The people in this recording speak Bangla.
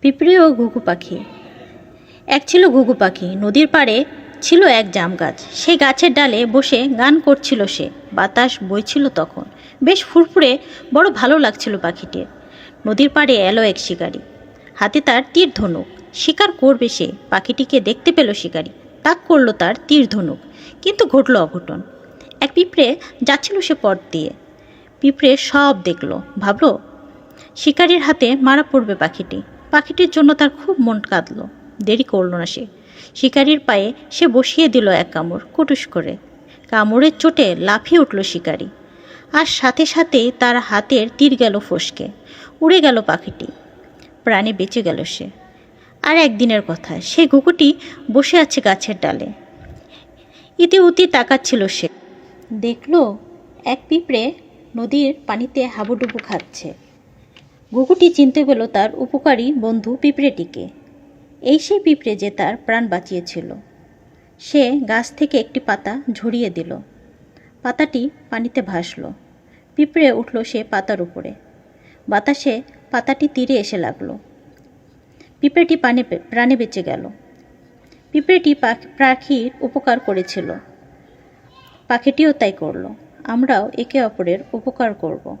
পিঁপড়ে ও ঘুঘু পাখি। এক ছিল ঘুঘু পাখি, নদীর পাড়ে ছিল এক জাম গাছ। সেই গাছের ডালে বসে গান করছিল সে। বাতাস বইছিল তখন। বেশ ফুরফুরে, বড় ভালো লাগছিল পাখিটির। নদীর পাড়ে এলো এক শিকারি। হাতে তার তীর ধনুক। শিকার করবে সে। পাখিটিকে দেখতে পেল শিকারি। তাক করল তার তীর ধনুক। কিন্তু ঘটল অঘটন। এক পিঁপড়ে যাচ্ছিল সে পথ দিয়ে। পিঁপড়ে সব দেখল। ভাবলো, শিকারির হাতে মারা পড়বে পাখিটি। পাখিটির জন্য তার খুব মন কাঁদল। দেরি করল না সে। শিকারির পায়ে সে বসিয়ে দিল এক কামড়, কুটুস করে। কামড়ের চোটে লাফিয়ে উঠল শিকারি। আর সাথে সাথেই তার হাতের তীর গেল ফসকে। উড়ে গেল পাখিটি। প্রাণে বেঁচে গেল সে। আর একদিনের কথা, সে ঘুঘুটি বসে আছে গাছের ডালে। ইতি উতি তাকাচ্ছিল সে। দেখল, এক পিঁপড়ে নদীর পানিতে হাবুডুবু খাচ্ছে। ঘুঘুটি চিনতে পেল তার উপকারী বন্ধু পিঁপড়েটিকে। এই সেই পিঁপড়ে যে তার প্রাণ বাঁচিয়েছিল। সে গাছ থেকে একটি পাতা ঝরিয়ে দিল। পাতাটি পানিতে ভাসল। পিঁপড়ে উঠল সে পাতার উপরে। বাতাসে পাতাটি তীরে এসে লাগল। পিঁপড়েটি পানে প্রাণে বেঁচে গেল। পিঁপড়েটি পাখ- পাখির উপকার করেছিল। পাখিটিও তাই করল। আমরাও একে অপরের উপকার করব।